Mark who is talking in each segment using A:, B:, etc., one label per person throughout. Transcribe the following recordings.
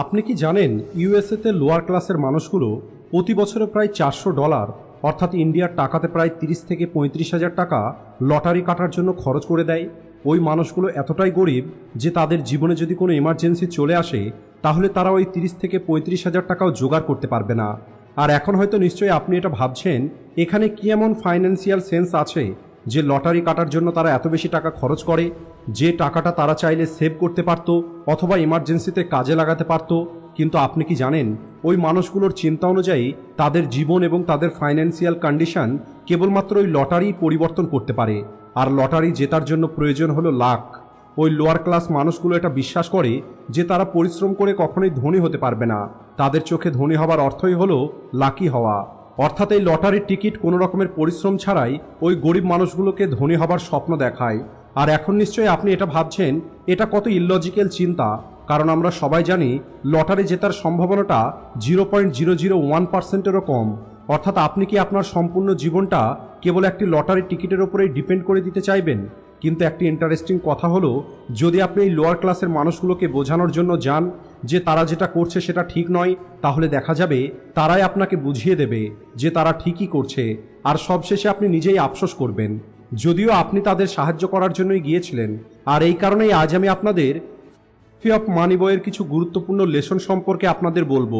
A: আপনি কি জানেন ইউএসএতে লোয়ার ক্লাসের মানুষগুলো প্রতি বছরে প্রায় চারশো ডলার অর্থাৎ ইন্ডিয়ার টাকাতে প্রায় তিরিশ থেকে পঁয়ত্রিশ হাজার টাকা লটারি কাটার জন্য খরচ করে দেয়। ওই মানুষগুলো এতটাই গরিব যে তাদের জীবনে যদি কোনো এমার্জেন্সি চলে আসে, তাহলে তারা ওই তিরিশ থেকে পঁয়ত্রিশ হাজার টাকাও জোগাড় করতে পারবে না। আর এখন হয়তো নিশ্চয়ই আপনি এটা ভাবছেন, এখানে কি এমন ফাইন্যান্সিয়াল সেন্স আছে যে লটারি কাটার জন্য তারা এত বেশি টাকা খরচ করে, যে টাকাটা তারা চাইলে সেভ করতে পারত অথবা ইমার্জেন্সিতে কাজে লাগাতে পারত, কিন্তু আপনি কি জানেন, ওই মানুষগুলোর চিন্তা অনুযায়ী তাদের জীবন এবং তাদের ফাইন্যান্সিয়াল কন্ডিশন কেবলমাত্র ওই লটারি পরিবর্তন করতে পারে। আর লটারি জেতার জন্য প্রয়োজন হলো লাখ। ওই লোয়ার ক্লাস মানুষগুলো এটা বিশ্বাস করে যে তারা পরিশ্রম করে কখনোই ধনী হতে পারবে না। তাদের চোখে ধনী হবার অর্থই হলো লাকি হওয়া। অর্থাৎ এই লটারির টিকিট কোনো রকমের পরিশ্রম ছাড়াই ওই গরিব মানুষগুলোকে ধনী হবার স্বপ্ন দেখায়। আর এখন নিশ্চয়ই আপনি এটা ভাবছেন, এটা কত ইললজিক্যাল চিন্তা। কারণ আমরা সবাই জানি, লটারি জেতার সম্ভাবনাটা zero point zero zero one পার্সেন্টেরও কম। অর্থাৎ আপনি কি আপনার সম্পূর্ণ জীবনটা কেবল একটি লটারির টিকিটের ওপরেই ডিপেন্ড করে দিতে চাইবেন? কিন্তু একটি ইন্টারেস্টিং কথা হলো, যদি আপনি এই লোয়ার ক্লাসের মানুষগুলোকে বোঝানোর জন্য যান যে তারা যেটা করছে সেটা ঠিক নয়, তাহলে দেখা যাবে তারাই আপনাকে বুঝিয়ে দেবে যে তারা ঠিকই করছে আর সবশেষে আপনি নিজেই আফসোস করবেন। যদিও আপনি তাদের সাহায্য করার জন্যই গিয়েছিলেন, আর এই কারণেই আজ আমি আপনাদের ফি অফ মানি বইয়ের কিছু গুরুত্বপূর্ণ লেসন সম্পর্কে আপনাদের বলব।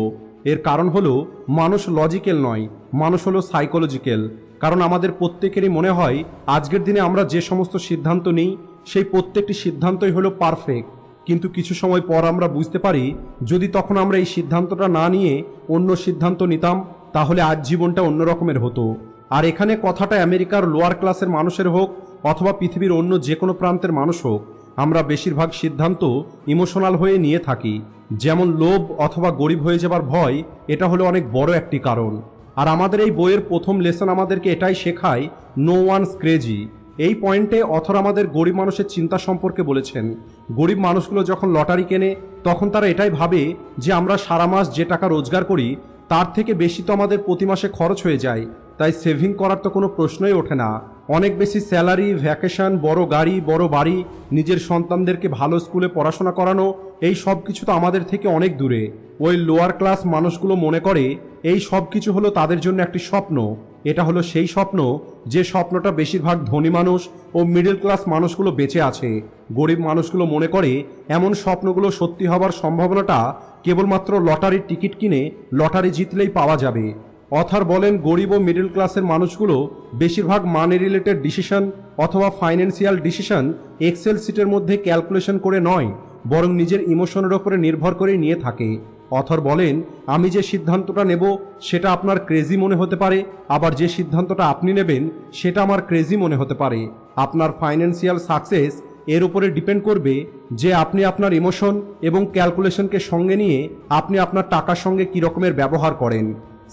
A: এর কারণ হলো, মানুষ লজিক্যাল নয়, মানুষ হলো সাইকোলজিক্যাল কারণ আমাদের প্রত্যেকেরই মনে হয়, আজকের দিনে আমরা যে সমস্ত সিদ্ধান্ত নিই, সেই প্রত্যেকটি সিদ্ধান্তই হলো পারফেক্ট কিন্তু কিছু সময় পর আমরা বুঝতে পারি, যদি তখন আমরা এই সিদ্ধান্তটা না নিয়ে অন্য সিদ্ধান্ত নিতাম, তাহলে আজ জীবনটা অন্য রকমের হতো। আর এখানে কথাটা আমেরিকার লোয়ার ক্লাসের মানুষের হোক, অথবা পৃথিবীর অন্য যে কোনো প্রান্তের মানুষ হোক, আমরা বেশিরভাগ সিদ্ধান্ত ইমোশনাল হয়ে নিয়ে থাকি। যেমন লোভ অথবা গরিব হয়ে যাবার ভয়, এটা হলো অনেক বড় একটি কারণ। আর আমাদের এই বইয়ের প্রথম লেসন আমাদেরকে এটাই শেখায় নো ওয়ানস ক্রেজি এই পয়েন্টে অথর আমাদের গরিব মানুষের চিন্তা সম্পর্কে বলেছেন। গরিব মানুষগুলো যখন লটারি কেনে, তখন তারা এটাই ভাবে যে আমরা সারা মাস যে টাকা রোজগার করি, তার থেকে বেশি তো আমাদের প্রতি মাসে খরচ হয়ে যায়। তাই সেভিং করার তো কোনো প্রশ্নই ওঠে না। অনেক বেশি স্যালারি ভ্যাকেশন বড় গাড়ি, বড় বাড়ি, নিজের সন্তানদেরকে ভালো স্কুলে পড়াশোনা করানো, এই সব কিছু তো আমাদের থেকে অনেক দূরে। ওই লোয়ার ক্লাস মানুষগুলো মনে করে, এই সব কিছু হলো তাদের জন্য একটি স্বপ্ন। এটা হলো সেই স্বপ্ন যে স্বপ্নটা বেশিরভাগ ধনী মানুষ ও মিডল ক্লাস মানুষগুলো বেঁচে আছে। গরিব মানুষগুলো মনে করে, এমন স্বপ্নগুলো সত্যি হবার সম্ভাবনাটা কেবলমাত্র লটারির টিকিট কিনে লটারি জিতলেই পাওয়া যাবে। অথার বলেন, গরিব ও মিডল ক্লাসের মানুষগুলো বেশিরভাগ মানি রিলেটেড ডিসিশন অথবা ফাইন্যান্সিয়াল ডিসিশন এক্সেল সিটের মধ্যে ক্যালকুলেশন করে নয়, বরং নিজের ইমোশনের ওপরে নির্ভর করে নিয়ে থাকে। অথর বলেন, আমি যে সিদ্ধান্তটা নেব, সেটা আপনার ক্রেজি মনে হতে পারে। আবার যে সিদ্ধান্তটা আপনি নেবেন, সেটা আমার ক্রেজি মনে হতে পারে। আপনার ফাইন্যান্সিয়াল সাকসেস এর উপরে ডিপেন্ড করবে যে আপনি আপনার ইমোশন এবং ক্যালকুলেশনকে সঙ্গে নিয়ে আপনি আপনার টাকার সঙ্গে কী রকমের ব্যবহার করেন।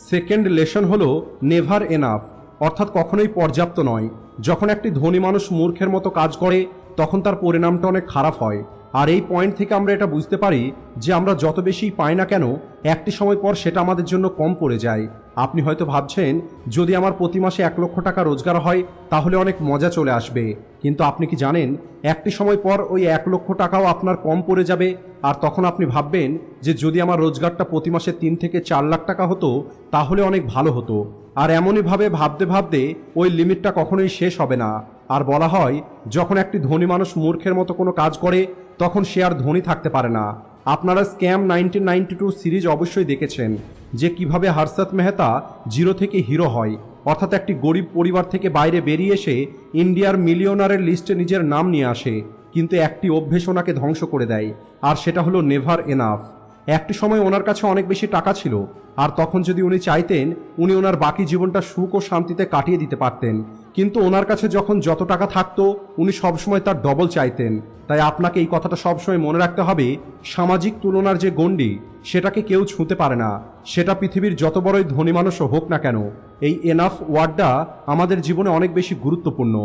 A: সেকেন্ড লেসন হলো নেভার এনাফ অর্থাৎ কখনোই পর্যাপ্ত নয়। যখন একটি ধনী মানুষ মূর্খের মতো কাজ করে, তখন তার পরিণামটা অনেক খারাপ হয়। আর এই পয়েন্ট থেকে আমরা এটা বুঝতে পারি যে আমরা যত বেশি পাই না কেন, একটি সময় পর সেটা আমাদের জন্য কম পড়ে যায়। আপনি হয়তো ভাবছেন, যদি আমার প্রতি মাসে এক লক্ষ টাকা রোজগার হয়, তাহলে অনেক মজা চলে আসবে। কিন্তু আপনি কি জানেন, একটি সময় পর ওই এক লক্ষ টাকাও আপনার কম পড়ে যাবে। আর তখন আপনি ভাববেন যে যদি আমার রোজগারটা প্রতি মাসে তিন থেকে চার লাখ টাকা হতো, তাহলে অনেক ভালো হতো। আর এমনইভাবে ভাবতে ভাবতে ওই লিমিটটা কখনোই শেষ হবে না। আর বলা হয়, যখন একটি ধনী মানুষ মূর্খের মতো কোনো কাজ করে তখন সে আর ধনী থাকতে পারে না। আপনারা scam nineteen ninety two series অবশ্যই দেখেছেন, যে কীভাবে হর্ষদ মেহতা জিরো থেকে হিরো হয়। অর্থাৎ একটি গরিব পরিবার থেকে বাইরে বেরিয়ে এসে ইন্ডিয়ার মিলিয়নারের লিস্টে নিজের নাম নিয়ে আসে, কিন্তু একটি অভ্যেস ওনাকে ধ্বংস করে দেয়, আর সেটা হলো নেভার এনাফ। একটি সময় ওনার কাছে অনেক বেশি টাকা ছিল আর তখন যদি উনি চাইতেন, উনি ওনার বাকি জীবনটা সুখ ও শান্তিতে কাটিয়ে দিতে পারতেন। কিন্তু ওনার কাছে যখন যত টাকা থাকতো, উনি সবসময় তার ডবল চাইতেন। তাই আপনাকে এই কথাটা সবসময় মনে রাখতে হবে, সামাজিক তুলনার যে গণ্ডি, সেটাকে কেউ ছুঁতে পারে না। সেটা পৃথিবীর যত বড়ই ধনী মানুষও হোক না কেন, এই এনাফ ওয়ার্ডটা আমাদের জীবনে অনেক বেশি গুরুত্বপূর্ণ।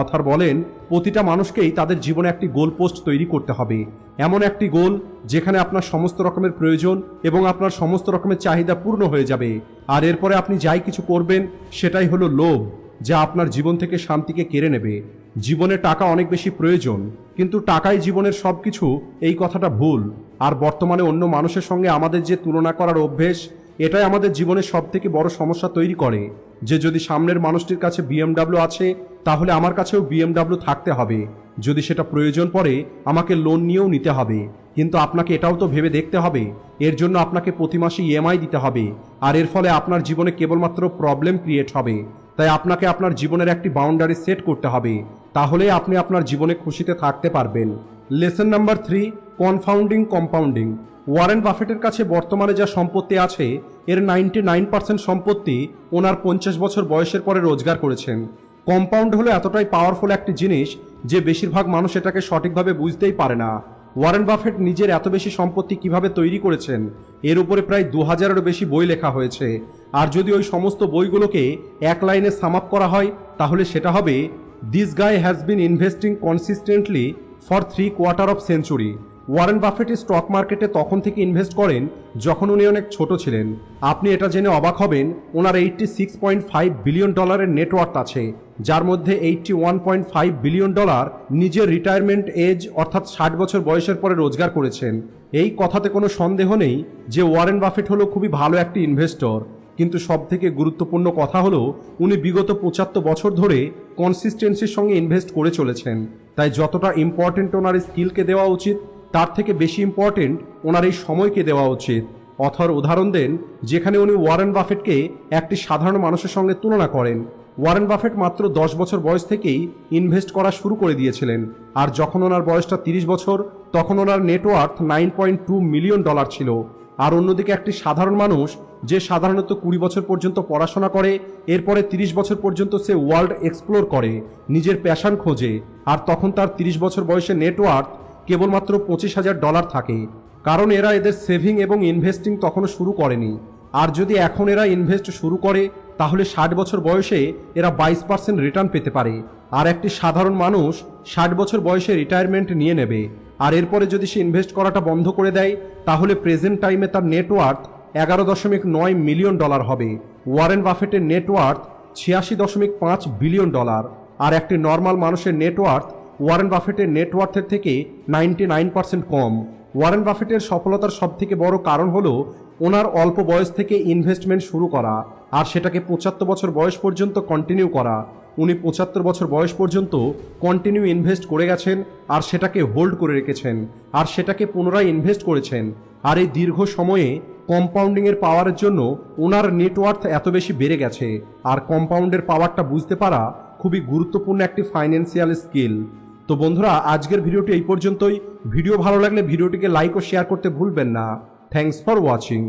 A: অথার বলেন, প্রতিটা মানুষকেই তাদের জীবনে একটি গোল পোস্ট তৈরি করতে হবে। এমন একটি গোল, যেখানে আপনার সমস্ত রকমের প্রয়োজন এবং আপনার সমস্ত রকমের চাহিদা পূর্ণ হয়ে যাবে। আর এরপরে আপনি যাই কিছু করবেন, সেটাই হলো লোভ, যা আপনার জীবন থেকে শান্তিকে কেড়ে নেবে। জীবনে টাকা অনেক বেশি প্রয়োজন, কিন্তু টাকাই জীবনের সব কিছু এই কথাটা ভুল। আর বর্তমানে অন্য মানুষের সঙ্গে আমাদের যে তুলনা করার অভ্যেস এটাই আমাদের জীবনের সব থেকে বড় সমস্যা তৈরি করে। যে যদি সামনের মানুষটির কাছে বিএমডাব্লিউ আছে, তাহলে আমার কাছেও বিএমডাব্লিউ থাকতে হবে। যদি সেটা প্রয়োজন পড়ে, আমাকে লোন নিয়েও নিতে হবে। কিন্তু আপনাকে এটাও তো ভেবে দেখতে হবে, এর জন্য আপনাকে প্রতি মাসে ইএমআই দিতে হবে। আর এর ফলে আপনার জীবনে কেবলমাত্র প্রবলেম ক্রিয়েট হবে। তাই আপনাকে আপনার জীবনের একটি বাউন্ডারি সেট করতে হবে। তাহলে আপনি আপনার জীবনে খুশিতে থাকতে পারবেন। Lesson number three confounding compounding Warren বাফেটের কাছে বর্তমানে যা সম্পত্তি আছে, এর নাইনটি নাইন পার্সেন্ট সম্পত্তি ওনার পঞ্চাশ বছর বয়সের পরে রোজগার করেছেন। কম্পাউন্ড হলো এতটাই পাওয়ারফুল একটি জিনিস যে বেশিরভাগ মানুষ এটাকে সঠিকভাবে বুঝতেই পারে না। ওয়ারেন বাফেট নিজের এত বেশি সম্পত্তি কীভাবে তৈরি করেছেন, এর উপরে প্রায় দু হাজারেরও বেশি বই লেখা হয়েছে। আর যদি ওই সমস্ত বইগুলোকে এক লাইনে সামাপ করা হয়, তাহলে সেটা হবে this guy has been investing consistently for three quarter of century Warren Buffett stock মার্কেটে তখন থেকে ইনভেস্ট করেন যখন উনি অনেক ছোট ছিলেন। আপনি এটা জেনে অবাক হবেন, ওনার eighty six point five billion ডলারের নেটওয়ার্ক আছে, যার মধ্যে eighty one point five billion dollar নিজের রিটায়ারমেন্ট এজ অর্থাৎ ষাট বছর বয়সের পরে রোজগার করেছেন। এই কথাতে কোনো সন্দেহ নেই যে ওয়ারেন বাফেট হলো খুবই ভালো একটি ইনভেস্টর কিন্তু সব থেকে গুরুত্বপূর্ণ কথা হলো, উনি বিগত পঁচাত্তর বছর ধরে কনসিস্টেন্সির সঙ্গে ইনভেস্ট করে চলেছেন। তাই যতটা ইম্পর্টেন্ট ওনার স্কিলকে দেওয়া উচিত তার থেকে বেশি ইম্পর্টেন্ট ওনার এই সময়কে দেওয়া উচিত। অথর উদাহরণ দেন, যেখানে উনি ওয়ারেন বাফেটকে একটি সাধারণ মানুষের সঙ্গে তুলনা করেন। ওয়ারেন বাফেট মাত্র দশ বছর বয়স থেকেই ইনভেস্ট করা শুরু করে দিয়েছিলেন। আর যখন ওনার বয়সটা তিরিশ বছর, তখন ওনার net worth nine point two million dollar ছিল। আর অন্যদিকে একটি সাধারণ মানুষ, যে সাধারণত কুড়ি বছর পর্যন্ত পড়াশোনা করে, এরপরে তিরিশ বছর পর্যন্ত সে ওয়ার্ল্ড এক্সপ্লোর করে, নিজের প্যাশন খোঁজে। আর তখন তার তিরিশ বছর বয়সে নেটওয়ার্থ কেবলমাত্র পঁচিশ হাজার ডলার থাকে, কারণ এরা এদের সেভিং এবং ইনভেস্টিং তখনও শুরু করেনি। আর যদি এখন এরা ইনভেস্ট শুরু করে, তাহলে ষাট বছর বয়সে এরা বাইশ পার্সেন্ট রিটার্ন পেতে পারে। আর একটি সাধারণ মানুষ ষাট বছর বয়সে রিটায়ারমেন্ট নিয়ে নেবে। আর এরপরে যদি সে ইনভেস্ট করাটা বন্ধ করে দেয়, তাহলে প্রেজেন্ট টাইমে তার নেটওয়ার্থ এগারো দশমিক নয় মিলিয়ন ডলার হবে। ওয়ারেন বাফেটের নেটওয়ার্থ ছিয়াশি দশমিক পাঁচ বিলিয়ন ডলার। আর একটি নর্মাল মানুষের নেটওয়ার্থ ওয়ারেন বাফেটের নেটওয়ার্থের থেকে নাইনটি নাইন পার্সেন্ট কম। ওয়ারেন বাফেটের সফলতার সবথেকে বড় কারণ হলো ওনার অল্প বয়স থেকে ইনভেস্টমেন্ট শুরু করা আর সেটাকে পঁচাত্তর বছর বয়স পর্যন্ত কন্টিনিউ করা। উনি পঁচাত্তর বছর বয়স পর্যন্ত কন্টিনিউ ইনভেস্ট করে গেছেন আর সেটাকে হোল্ড করে রেখেছেন আর সেটাকে পুনরায় ইনভেস্ট করেছেন। আর এই দীর্ঘ সময়ে কম্পাউন্ডিংয়ের পাওয়ারের জন্য ওনার নেটওয়ার্থ এত বেশি বেড়ে গেছে। আর কম্পাউন্ডের পাওয়ারটা বুঝতে পারা খুবই গুরুত্বপূর্ণ একটি ফাইন্যান্সিয়াল স্কিল তো বন্ধুরা, আজকের ভিডিওটি এই পর্যন্তই। ভিডিও ভালো লাগলে ভিডিওটিকে লাইক ও শেয়ার করতে ভুলবেন না। Thanks for watching